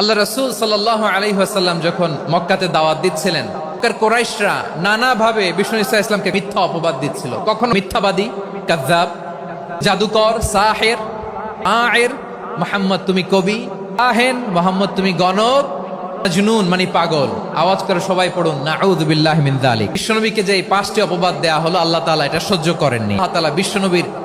আল্লাহ রসুল সাল্লাহ আলহিহাসাল্লাম যখন মক্কাতে দাওয়াত দিচ্ছিলেন কোরাইশরা নানাভাবে বিষ্ণু ইসা ইসলামকে মিথ্যা অপবাদ দিচ্ছিল। কখন মিথ্যাবাদী কাজ্জাব জাদুকর, সাহের, আয়ের, মোহাম্মদ তুমি কবি, আহেন, মোহাম্মদ তুমি গণক জুনুন মানে পাগল। আওয়াজ করে সবাই পড়ুন নাউযুবিল্লাহি মিন বিশ্বনবীকে যে পাঁচটি অপবাদ দেয়া হলো, আল্লাহ তাআলা এটা সহ্য করেননি। আল্লাহ তাআলা বিশ্বনবীর